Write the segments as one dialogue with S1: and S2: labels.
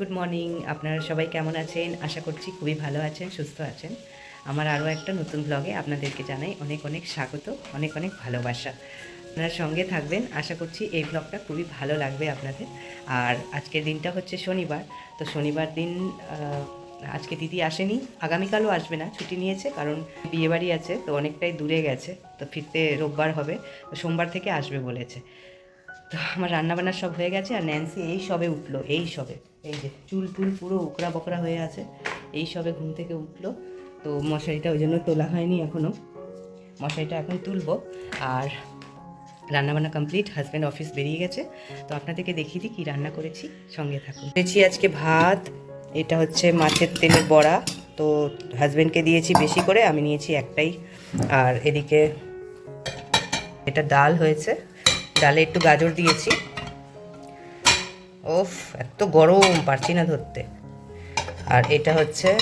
S1: Good morning আপনারা সবাই কেমন আছেন? আশা করছি খুবই ভালো আছেন, সুস্থ আছেন। আমার আরও একটা নতুন ব্লগে আপনাদেরকে জানাই অনেক অনেক স্বাগত, অনেক অনেক ভালোবাসা। আপনারা সঙ্গে থাকবেন। আশা করছি এই ব্লগটা খুবই ভালো লাগবে আপনাদের। আর আজকের দিনটা হচ্ছে শনিবার। তো শনিবার দিন আজকে দিদি আসেনি। আগামীকালও আসবে না, ছুটি নিয়েছে কারণ বিয়েবাড়ি আছে, তো অনেকটাই দূরে গেছে। তো ফিরতে রোববার হবে। তো সোমবার থেকে আসবে বলেছে। তো আমার রান্নাবান্না সব হয়ে গেছে আর ন্যান্সি এই সবে উঠল, এই সবে। এই যে চুল টুল পুরো উকরা বকরা হয়ে আছে, এই সবে ঘুম থেকে উঠল। তো মশারিটা ওই জন্য তোলা হয়নি এখনও মশারিটা এখন তুলবো। আর রান্নাবান্না কমপ্লিট হাজব্যান্ড অফিস বেরিয়ে গেছে। তো আপনাদেরকে দেখিয়ে দিই কী রান্না করেছি, সঙ্গে থাকুন। করেছি আজকে ভাত, এটা হচ্ছে মাছের তেলের বড়া। তো হাজব্যান্ডকে দিয়েছি বেশি করে, আমি নিয়েছি একটাই। আর এদিকে এটা ডাল হয়েছে। ডালে একটু গাজর দিয়েছি। ওফ এত গরম পারছি না ধরতে। আর এটা হচ্ছে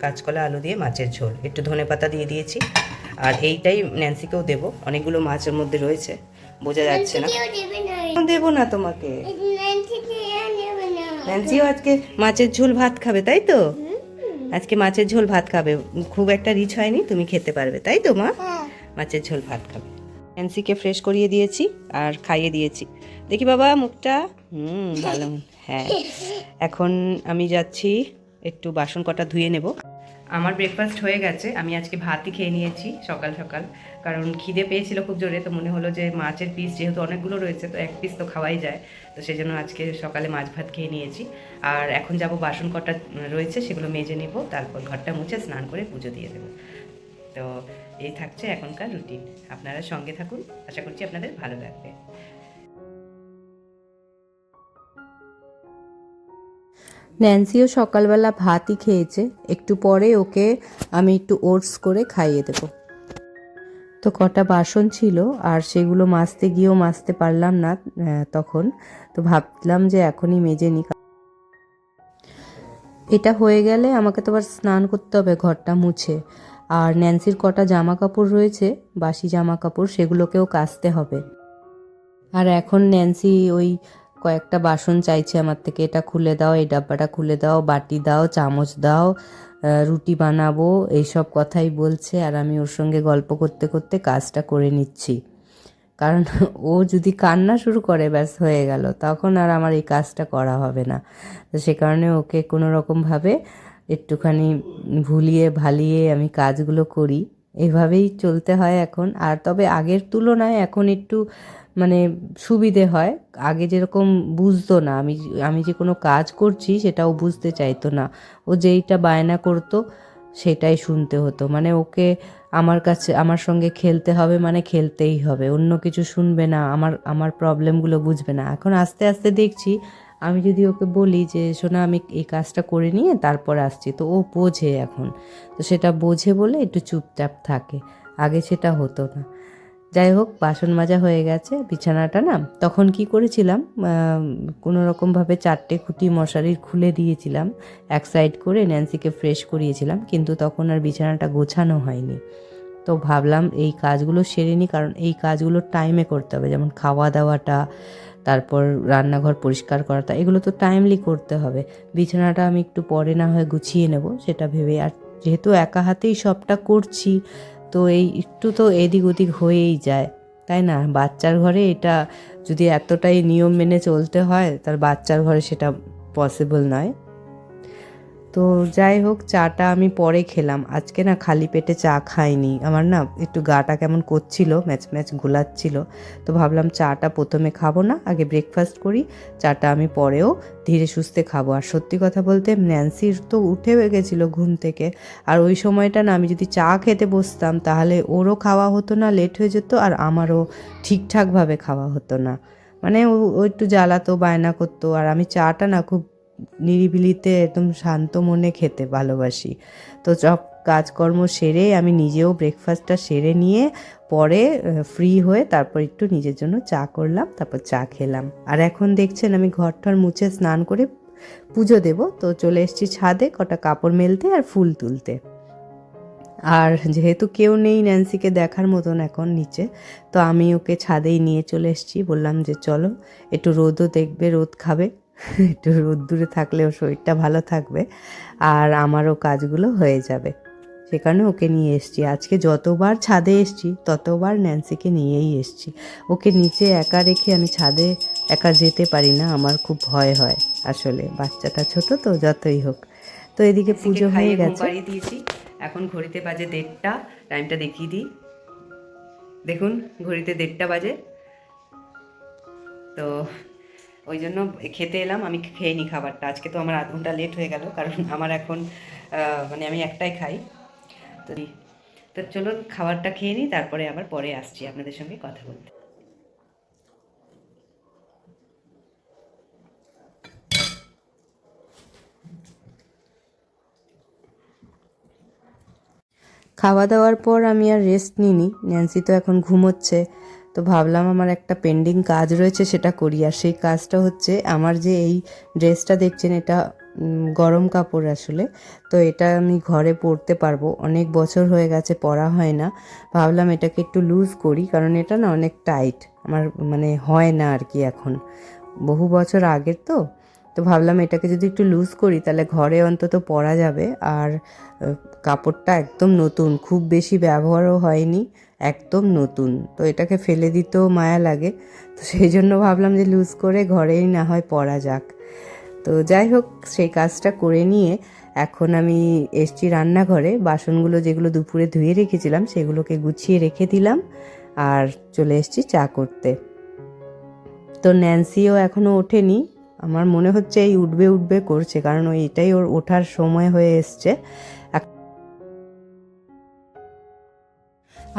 S1: কাঁচকলা আলু দিয়ে মাছের ঝোল। একটু ধনে পাতা দিয়ে দিয়েছি। আর এইটাই ন্যান্সিকেও দেবো। অনেকগুলো মাছের মধ্যে রয়েছে। বোঝা যাচ্ছে না। দেবো না। তোমাকে? ন্যান্সিও আজকে মাছের ঝোল ভাত খাবে তাই তো? আজকে মাছের ঝোল ভাত খাবে। খুব একটা রিচ হয়নি তুমি খেতে পারবে তাই তো মা? মাছের ঝোল ভাত খাবে। ন্যান্সিকে ফ্রেশ করিয়ে দিয়েছি আর খাইয়ে দিয়েছি। দেখি বাবা, মুখটা? হুম, ভালো। হ্যাঁ। এখন আমি যাচ্ছি, একটু বাসন কটা ধুয়ে নেব। আমার ব্রেকফাস্ট হয়ে গেছে। আমি আজকে ভাতই খেয়ে নিয়েছি সকাল সকাল। কারণ খিদে পেয়েছিল খুব জোরে, তো মনে হলো যে মাছের পিস যেহেতু অনেকগুলো রয়েছে, তো এক পিস তো খাওয়াই যায়। তো সেই জন্য আজকে সকালে মাছ ভাত খেয়ে নিয়েছি। আর এখন যাব বাসন কটা রয়েছে, সেগুলো মেজে নেব। তারপর ঘরটা মুছে স্নান করে পুজো দিয়ে দেবো। তো এই থাকছে এখনকার রুটিন। আপনারা সঙ্গে থাকুন, আশা করছি আপনাদের ভালো লাগবে।
S2: ন্যান্সিও সকালবেলা ভাতই খেয়েছে, একটু পরে ওকে আমি একটু ওটস করে খাইয়ে দেবো। তো কটা বাসন ছিল, আর সেগুলো মাজতে গিয়েও মাজতে পারলাম না তখন। তো ভাবলাম যে এখনই মেজে নি এটা হয়ে গেলে আমাকে তো আবার স্নান করতে হবে, ঘরটা মুছে। আর ন্যান্সির কটা জামা কাপড় রয়েছে, বাসি জামা কাপড় সেগুলোকেও কাচতে হবে। আর এখন ন্যান্সি ওই কয়েকটা বাসন চাইছে আমার থেকে, এটা খুলে দাও, এই ডাব্বাটা খুলে দাও, বাটি দাও, চামচ দাও রুটি বানাবো, এইসব কথাই বলছে আর আমি ওর সঙ্গে গল্প করতে করতে কাজটা করে নিচ্ছি। কারণ ও যদি কান্না শুরু করে, ব্যাস হয়ে গেল, তখন আর আমার এই কাজটা করা হবে না। তো সে কারণে ওকে কোনো রকমভাবে একটুখানি ভুলিয়ে ভালিয়ে আমি কাজগুলো করি। এভাবেই চলতে হয় এখন। আর তবে আগের তুলনায় এখন একটু মানে সুবিধে হয়। আগে যেরকম বুঝতো না, আমি আমি যে কোনো কাজ করছি সেটাও বুঝতে চাইতো না। ও যেইটা বায়না করতো সেটাই শুনতে হতো। মানে ওকে আমার কাছে, আমার সঙ্গে খেলতে হবে মানে খেলতেই হবে। অন্য কিছু শুনবে না, আমার আমার প্রবলেমগুলো বুঝবে না। এখন আস্তে আস্তে দেখছি আমি যদি ওকে বলি যে, শোনা, আমি এই কাজটা করে নিয়ে তারপর আসছি। তো ও বোঝে এখন। তো সেটা বোঝে বলে একটু চুপচাপ থাকে। আগে সেটা হতো না। যাই হোক, বাসন মাজা হয়ে গেছে, বিছানাটা না। তখন কি করেছিলাম? কোনো রকমভাবে চারটে খুঁটি মশারির খুলে দিয়েছিলাম। এক সাইড করে ন্যান্সিকে ফ্রেশ করিয়েছিলাম, কিন্তু তখন আর বিছানাটা গোছানো হয়নি। তো ভাবলাম এই কাজগুলো সেরে নিই কারণ এই কাজগুলো টাইমে করতে হবে। যেমন খাওয়া দাওয়াটা তারপর রান্নাঘর পরিষ্কার করাটা এগুলো তো টাইমলি করতে হবে। বিছানাটা আমি একটু পরে না হয়ে গুছিয়ে নেব, সেটা ভেবে। আর যেহেতু একা হাতেই সবটা করছি, তো এই একটু তো এদিক ওদিক হয়েই যায়, তাই না? বাচ্চার ঘরে এটা যদি এতটাই নিয়ম মেনে চলতে হয়, তার বাচ্চার ঘরে সেটা পসিবল নয়। তো যাই হোক, চাটা আমি পরে খেলাম। আজকে না খালি পেটে চা খাইনি। আমার না একটু গাটা কেমন করছিল, ম্যাচ ম্যাচ গোলাচ্ছিল তো ভাবলাম চাটা প্রথমে খাব না, আগে ব্রেকফাস্ট করি। চাটা আমি পরেও ধীরে সুস্থে খাব। আর সত্যি কথা বলতে, ন্যান্সির তো উঠে গেছিল ঘুম থেকে। আর ওই সময়টা না আমি যদি চা খেতে বসতাম, তাহলে ওরও খাওয়া হতো না লেট হয়ে যেত, আর আমারও ঠিকঠাকভাবে খাওয়া হতো না। মানে ও ও একটু জ্বালাতো, বায়না করতো। আর আমি চাটা না খুব নিরিবিলিতে একদম শান্ত মনে খেতে ভালোবাসি। তো সব কাজকর্ম সেরে আমি নিজেও ব্রেকফাস্টটা সেরে নিয়ে পরে ফ্রি হয়ে তারপর একটু নিজের জন্য চা করলাম, তারপর চা খেলাম। আর এখন দেখছেন আমি ঘরটার মুছে স্নান করে পুজো দেব, তো চলে এসেছি ছাদে কটা কাপড় মেলতে আর ফুল তুলতে। আর যেহেতু কেউ নেই ন্যান্সিকে দেখার মতন এখন নিচে, তো আমি ওকে ছাদেই নিয়ে চলে এসেছি, বললাম যে চলো, একটু রোদও দেখবে, রোদ খাবে। একটু রোদ্দুরে থাকলে ওর শরীরটা ভালো থাকবে আর আমারও কাজগুলো হয়ে যাবে। সে কারণে ওকে নিয়ে এসছি। আজকে যতবার ছাদে এসছি ততবার ন্যান্সিকে নিয়েই এসছি। ওকে নিচে একা রেখে আমি ছাদে একা যেতে পারি না আমার খুব ভয় হয় আসলে। বাচ্চাটা ছোট তো যতই হোক। তো এদিকে পুজো হয়ে গেছে।
S1: দিয়েছি। এখন ঘড়িতে বাজে দেড়টা টাইমটা দেখিয়ে দিই। দেখুন ঘড়িতে দেড়টা বাজে। তো ওই জন্য খেতে এলাম। আমি খেয়ে নিই খাবারটা। আজকে তো আমার আধ ঘণ্টা লেট হয়ে গেল, কারণ আমার এখন মানে আমি একটাই খাই। তো তো চলুন খাবারটা খেয়ে নিই তারপরে আবার পরে আসছি আপনাদের সঙ্গে কথা বলতে।
S2: খাওয়া দাওয়ার পর আমি আর রেস্ট নিইনি। ন্যান্সি তো এখন ঘুমোচ্ছে। তো ভাবলাম আমার একটা পেন্ডিং কাজ রয়েছে সেটা করি। আর সেই কাজটা হচ্ছে আমার যে এই ড্রেসটা দেখছেন এটা গরম কাপড় আসলে। তো এটা আমি ঘরে পরতে পারব। অনেক বছর হয়ে গেছে, পরা হয় না। ভাবলাম এটাকে একটু লুজ করি, কারণ এটা না অনেক টাইট আমার মানে হয় না আর কি এখন। বহু বছর আগের তো। তো ভাবলাম এটাকে যদি একটু লুজ করি, তাহলে ঘরে অন্তত পরা যাবে। আর কাপড়টা একদম নতুন, খুব বেশি ব্যবহারও হয়নি। একদম নতুন। তো এটাকে ফেলে দিতেও মায়া লাগে। তো সেই জন্য ভাবলাম যে লুজ করে ঘরেই না হয় পরা যাক। তো যাই হোক, সেই কাজটা করে নিয়ে এখন আমি এসছি রান্নাঘরে। বাসনগুলো যেগুলো দুপুরে ধুয়ে রেখেছিলাম, সেগুলোকে গুছিয়ে রেখে দিলাম আর চলে এসছি চা করতে। তো ন্যান্সিও এখনও ওঠেনি। আমার মনে হচ্ছে এই উঠবে উঠবে করছে, কারণ ওই এটাই ওর ওঠার সময় হয়ে এসছে।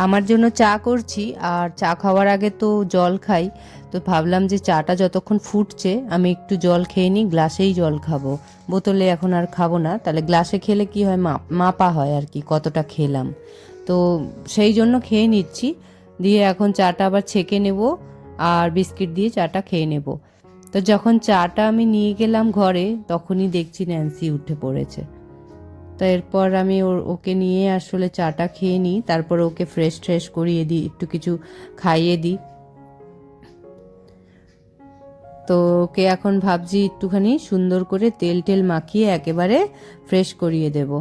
S2: আমার জন্য চা করছি, আর চা খাওয়ার আগে তো জল খাই। তো ভাবলাম যে চাটা যতক্ষণ ফুটছে, আমি একটু জল খেয়ে নিই, গ্লাসেই জল খাব। বোতলে এখন আর খাব না, তাহলে গ্লাসে খেলে কি হয়? মাপ হয় আর কি, কতটা খেলাম। তো সেই জন্য খেয়ে নিচ্ছি। দিয়ে এখন চাটা আবার ছেঁকে নেব, আর বিস্কিট দিয়ে চাটা খেয়ে নেব। তো যখন চাটা আমি নিয়ে গেলাম ঘরে, তখনই দেখছি ন্যান্সি উঠে পড়েছে। তো এরপর আমি ওর, ওকে নিয়ে আসলে চাটা খেয়ে নিই, তারপর ওকে ফ্রেশ ট্রেশ করিয়ে দিই, একটু কিছু খাইয়ে দিই। তো ওকে এখন ভাবছি একটুখানি সুন্দর করে তেল টেল মাখিয়ে একেবারে ফ্রেশ করিয়ে দেব।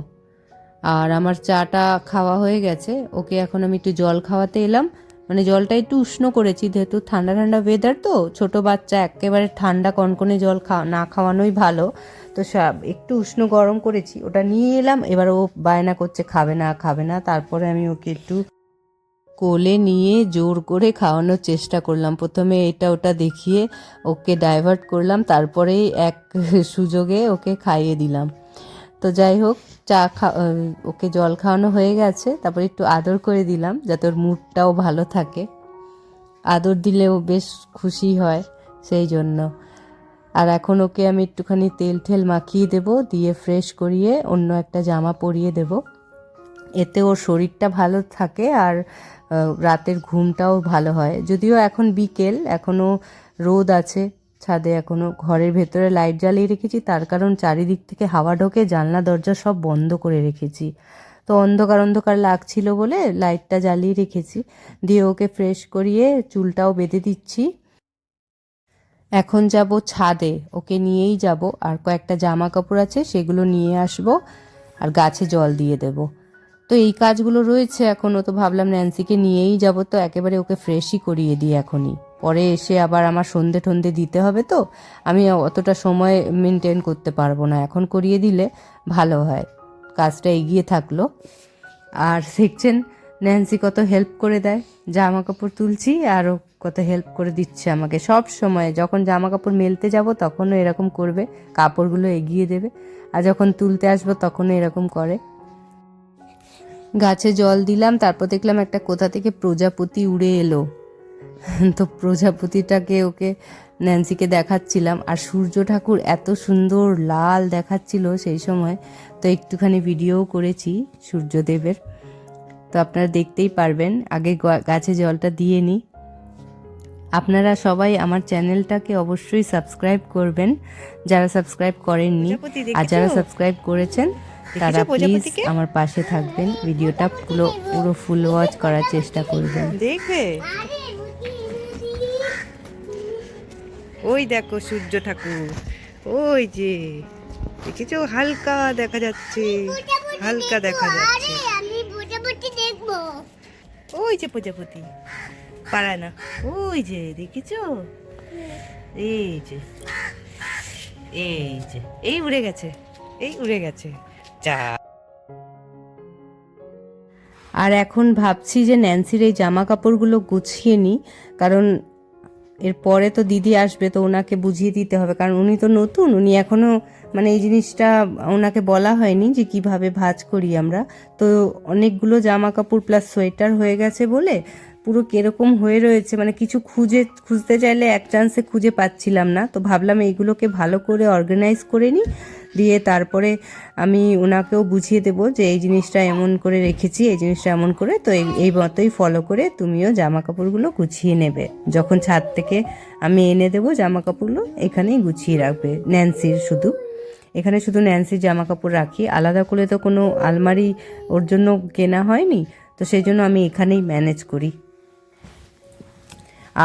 S2: আর আমার চাটা খাওয়া হয়ে গেছে, ওকে এখন আমি একটু জল খাওয়াতে এলাম মানে জলটা একটু উষ্ণ করেছি, যেহেতু ঠান্ডা ঠান্ডা ওয়েদার তো, ছোট বাচ্চা একেবারে ঠান্ডা কনকনে জল খাওয়া, না খাওয়ানোই ভালো। তো সব- একটু উষ্ণ গরম করেছি, ওটা নিয়ে এলাম, এবার ও বায়না করছে, খাবে না খাবে না। তারপরে আমি ওকে একটু কোলে নিয়ে জোর করে খাওয়ানোর চেষ্টা করলাম। প্রথমে এটা ওটা দেখিয়ে ওকে ডাইভার্ট করলাম, তারপরেই এক সুযোগে ওকে খাইয়ে দিলাম। তো যাই হোক চা খা ওকে জল খাওয়ানো হয়ে গেছে। তারপরে একটু আদর করে দিলাম যাতে ওর মুডটাও ভালো থাকে। আদর দিলেও বেশ খুশি হয় সেই জন্য। আর এখন ওকে আমি একটুখানি তেল ঠেল মাখিয়ে দেব, দিয়ে ফ্রেশ করিয়ে অন্য একটা জামা পরিয়ে দেব। এতে ওর শরীরটা ভালো থাকে আর রাতের ঘুমটাও ভালো হয়। যদিও এখন বিকেল এখনও রোদ আছে। ছাদে এখনও ঘরের ভেতরে লাইট জ্বালিয়ে রেখেছি, তার কারণ চারিদিক থেকে হাওয়া ঢোকে, জানলা, দরজা সব বন্ধ করে রেখেছি। তো অন্ধকার অন্ধকার লাগছিল বলে লাইটটা জ্বালিয়ে রেখেছি। দিয়ে ওকে ফ্রেশ করিয়ে চুলটাও বেঁধে দিচ্ছি। এখন যাব ছাদে, ওকে নিয়েই যাব। আর কয়েকটা জামা কাপড় আছে, সেগুলো নিয়ে আসব আর গাছে জল দিয়ে দেব। তো এই কাজগুলো রয়েছে এখনও তো ভাবলাম ন্যান্সিকে নিয়েই যাব। তো একেবারে ওকে ফ্রেশই করিয়ে দিই এখনই। পরে এসে আবার আমার সন্ধে ঠন্ধে দিতে হবে তো, আমি অতটা সময় মেনটেন করতে পারব না। এখন করিয়ে দিলে ভালো হয়। কাজটা এগিয়ে থাকল। আর দেখছেন ন্যান্সি কত হেল্প করে দেয়। জামা কাপড় তুলছি আর ও কত হেল্প করে দিচ্ছে আমাকে। সব সময় যখন জামা কাপড় মেলতে যাব, তখনও এরকম করবে। কাপড়গুলো এগিয়ে দেবে। আর যখন তুলতে আসব, তখনও এরকম করে। গাছে জল দিলাম, তারপর দেখলাম একটা কোথা থেকে প্রজাপতি উড়ে এলো। তো প্রজাপতিটাকে ওকে ন্যান্সিকে দেখাচ্ছিলাম আর সূর্য ঠাকুর এত সুন্দর লাল দেখাচ্ছিল সেই সময় তো একটুখানি ভিডিও করেছি সূর্যদেবের। তো আপনারা দেখতেই পারবেন আগে গাছে জলটা দিয়ে নিই আপনারা সবাই আমার চ্যানেলটাকে অবশ্যই সাবস্ক্রাইব করবেন যারা সাবস্ক্রাইব করেননি আর যারা সাবস্ক্রাইব করেছেন তারা প্লিজ আমার পাশে থাকবেন। ভিডিওটা পুরো পুরো ফুল ওয়াচ করার চেষ্টা করবেন।
S1: দেখবে? ওই দেখো সূর্য ঠাকুর, ওই যে, দেখেছ? হালকা দেখা যাচ্ছে, হালকা দেখা যাচ্ছে। ওই যে প্রজাপতি পারায় না, ওই যে, দেখেছ? এই যে এই যে, এই উড়ে গেছে, এই উড়ে গেছে, যা।
S2: আর এখন ভাবছি যে ন্যান্সির এই জামা কাপড়গুলো গুছিয়ে নিই কারণ এরপরে তো দিদি আসবে, তো ওনাকে বুঝিয়ে দিতে হবে। কারণ উনি তো নতুন, উনি এখনও মানে এই জিনিসটা ওনাকে বলা হয়নি যে কীভাবে ভাজ করি আমরা। তো অনেকগুলো জামা কাপড় প্লাস সোয়েটার হয়ে গেছে বলে পুরো কেরকম হয়ে রয়েছে। মানে কিছু খুঁজে, খুঁজতে চাইলে এক চান্সে খুঁজে পাচ্ছিলাম না। তো ভাবলাম এইগুলোকে ভালো করে অর্গানাইজ করে নিই। দিয়ে তারপরে আমি ওনাকেও বুঝিয়ে দেবো যে এই জিনিসটা এমন করে রেখেছি, এই জিনিসটা এমন করে, তো এই মতোই ফলো করে তুমিও জামা কাপড়গুলো গুছিয়ে নেবে। যখন ছাদ থেকে আমি এনে দেবো জামা কাপড়গুলো এখানেই গুছিয়ে রাখবে। ন্যান্সির শুধু। এখানে শুধু ন্যান্সির জামা কাপড় রাখি। আলাদা করে তো কোনো আলমারি ওর জন্য কেনা হয়নি, তো সেই জন্য আমি এখানেই ম্যানেজ করি।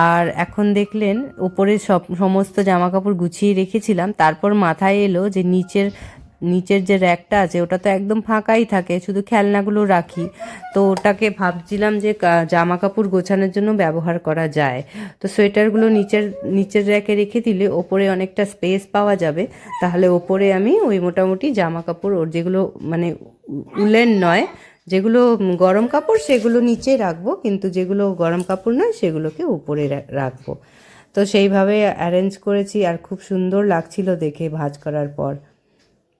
S2: আর এখন দেখলেন ওপরে সব, সমস্ত জামা কাপড় গুছিয়ে রেখেছিলাম। তারপর মাথায় এলো যে নিচের নিচের যে র্যাকটা আছে, ওটা তো একদম ফাঁকাই থাকে, শুধু খেলনাগুলো রাখি। তো ওটাকে ভাবছিলাম যে জামা কাপড় গোছানোর জন্য ব্যবহার করা যায়। তো সোয়েটারগুলো নিচের নিচের র্যাকে রেখে দিলে ওপরে অনেকটা স্পেস পাওয়া যাবে। তাহলে ওপরে আমি ওই মোটামুটি জামা কাপড় ওর যেগুলো মানে উলেন নয় যেগুলো গরম কাপড় সেগুলো নিচে রাখব কিন্তু যেগুলো গরম কাপড় নয় সেগুলোকে উপরে রাখব। তো সেইভাবে অ্যারেঞ্জ করেছি আর খুব সুন্দর লাগছিল দেখে ভাঁজ করার পর।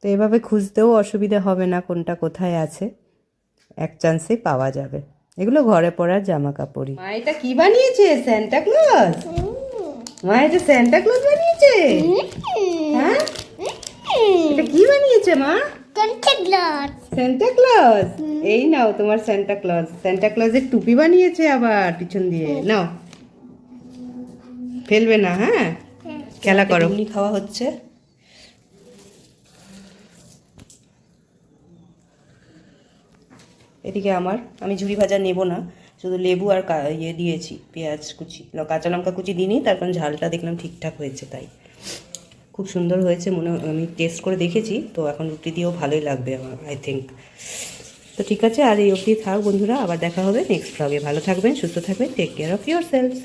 S2: তো এভাবে খুঁজতেও অসুবিধা হবে না কোনটা কোথায় আছে এক চান্সে পাওয়া যাবে। এগুলো ঘরে পরার জামা কাপড়ই মা এটা কি বানিয়েছে? স্যান্টা ক্লজ মা এটা স্যান্টা ক্লজ বানিয়েছে? হ্যাঁ? এটা কি বানিয়েছে মা? স্যান্টা ক্লজ এই নাও তোমার স্যান্টা ক্লজ স্যান্টা ক্লজের টুপি বানিয়েছে আবার পিছন দিয়ে। নাও। ফেলবে না হ্যাঁ? খেলা করো। খাওয়া হচ্ছে। এদিকে আমার। আমি ঝুড়ি ভাজা নেব না। শুধু লেবু আর কা- ইয়ে দিয়েছি পেঁয়াজ কুচি কাঁচা লঙ্কা কুচি দিইনি তার কারণ ঝালটা দেখলাম ঠিকঠাক হয়েছে তাই। খুব সুন্দর হয়েছে, মনে আমি টেস্ট করে দেখেছি, তো এখন রুটি দিয়েও ভালোই লাগবে আমার আই থিঙ্ক তো ঠিক আছে, আর এই অবধি থাক বন্ধুরা, আবার দেখা হবে নেক্সট ব্লগে ভালো থাকবেন, সুস্থ থাকবেন take care of your self